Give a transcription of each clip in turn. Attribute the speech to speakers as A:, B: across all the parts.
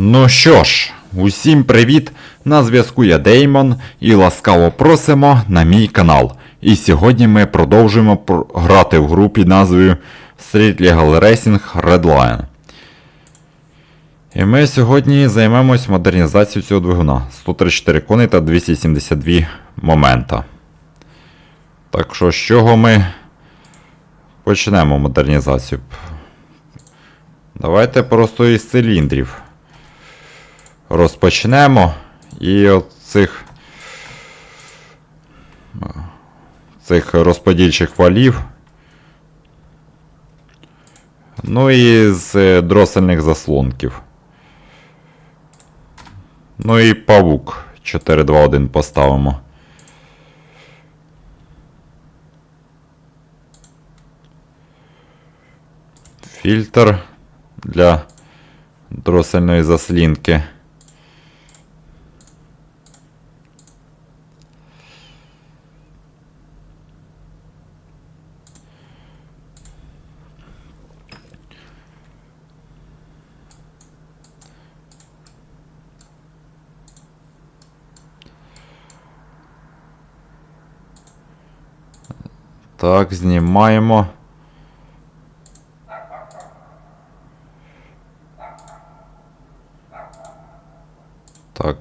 A: Ну що ж, усім привіт! На зв'язку я Деймон і ласкаво просимо на мій канал. І сьогодні ми продовжуємо пр- грати в гру під назвою Street Legal Racing Redline. І ми сьогодні займемось модернізацією цього двигуна. 134 коней та 272 момента. Так що з чого ми почнемо модернізацію? Давайте просто із циліндрів розпочнемо. І от цих, цих розподільчих валів. Ну і з е, дросельних заслонків. Ну і павук 4-2-1 поставимо. Фільтр для дросельної заслінки. Так, знімаємо. Так.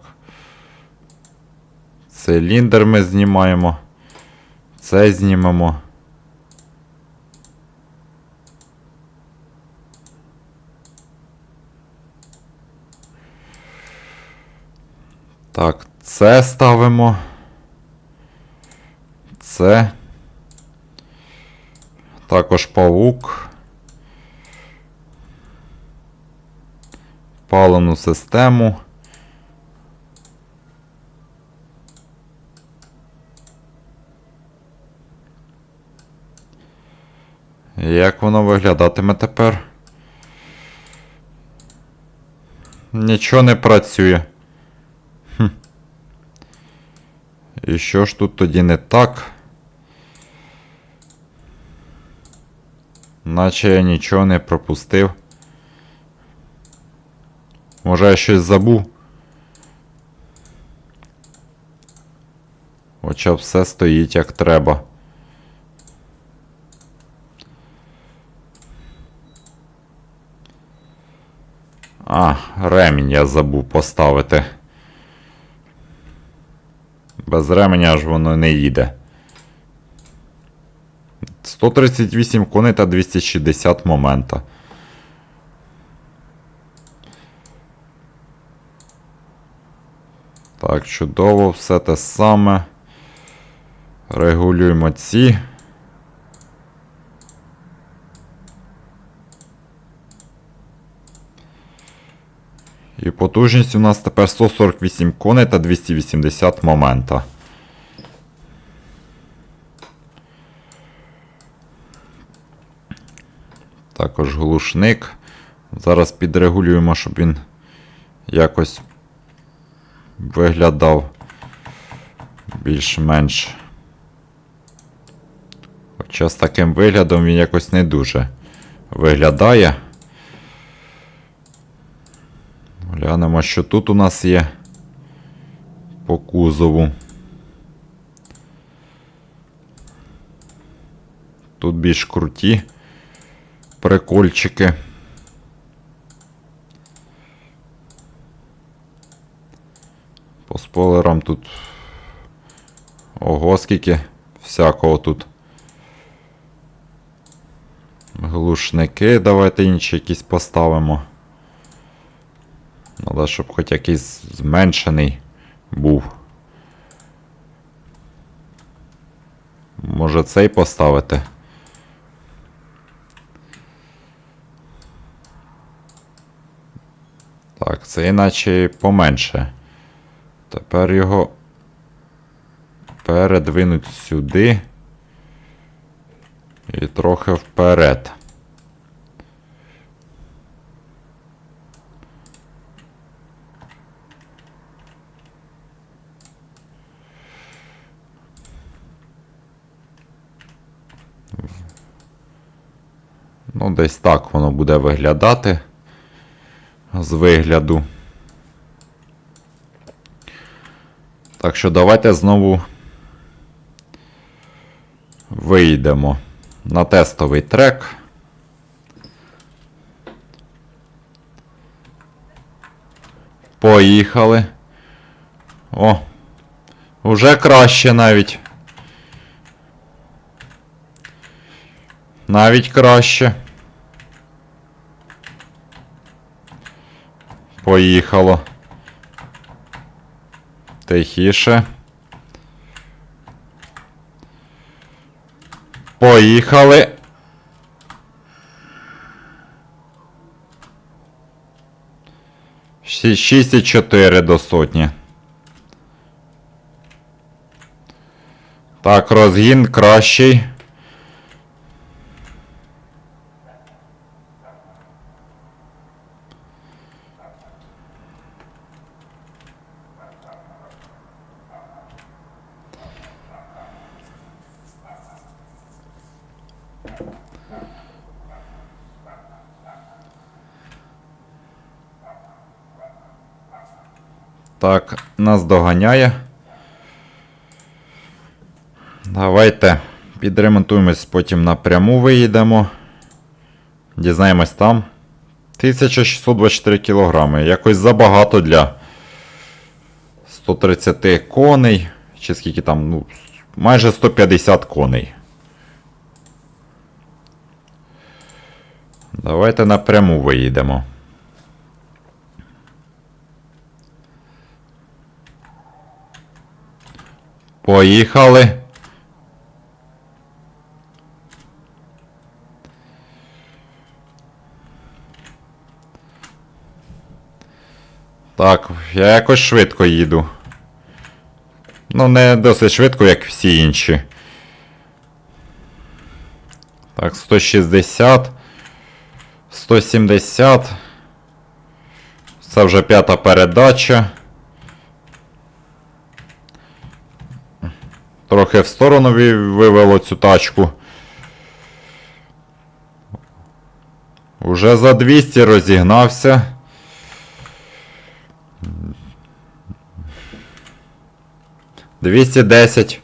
A: Циліндр ми знімаємо. Це знімемо. Так, це ставимо. Це. Також павук. Палену систему. Як воно виглядатиме тепер? Нічого не працює. Хм. І що ж тут тоді не так? Наче я нічого не пропустив. Може я щось забув? Хоча все стоїть як треба. А, ремінь я забув поставити. Без ременя ж воно не їде. 138 коней та 260 момента. Так, чудово, все те саме. Регулюємо ці. І потужність у нас тепер 148 коней та 280 момента. Також глушник. Зараз підрегулюємо, щоб він якось виглядав більш-менш. Хоча з таким виглядом він якось не дуже виглядає. Глянемо, що тут у нас є по кузову. Тут більш круті прикольчики. По спойлерам тут. Ого, скільки всякого тут. Глушники, давайте інші якісь поставимо. Але щоб хоч якийсь зменшений був. Може цей поставити? Так, це іначе поменше. Тепер його передвинуть сюди. І трохи вперед. Ну, десь так воно буде виглядати з вигляду. Так що давайте знову вийдемо на тестовий трек. Поїхали. О, уже краще навіть. Навіть краще. Поїхало. Тихіше. Поїхали. Ші- 6,4 до сотні. Так, розгін кращий. Так, нас доганяє. Давайте підремонтуємось, потім напряму виїдемо. Дізнаємось там. 1624 кілограми. Якось забагато для 130 коней. Чи скільки там, ну, майже 150 коней. Давайте напряму виїдемо. Поїхали. Так, я якось швидко їду. Ну, не досить швидко, як всі інші. Так, 160. 170. Це вже п'ята передача. Трохи в сторону вивело цю тачку. Уже за 200 розігнався. Двісті десять.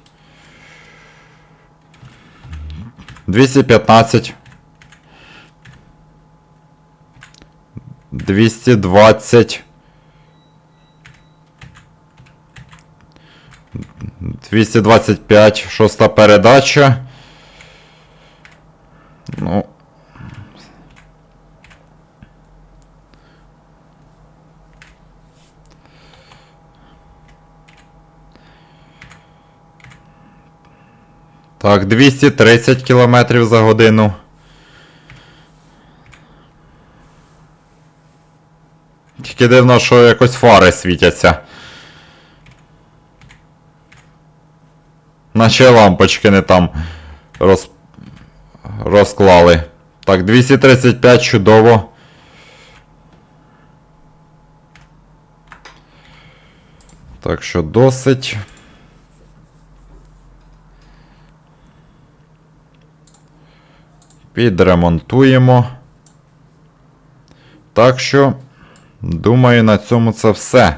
A: Двісті п'ятнадцять. Двісті двадцять. 225, шоста передача. Ну. Так, 230 км за годину. Тільки дивно, що якось фари світяться. Наче лампочки не там роз... розклали. Так, 235 чудово. Так що досить. Підремонтуємо. Так що, думаю, на цьому це все.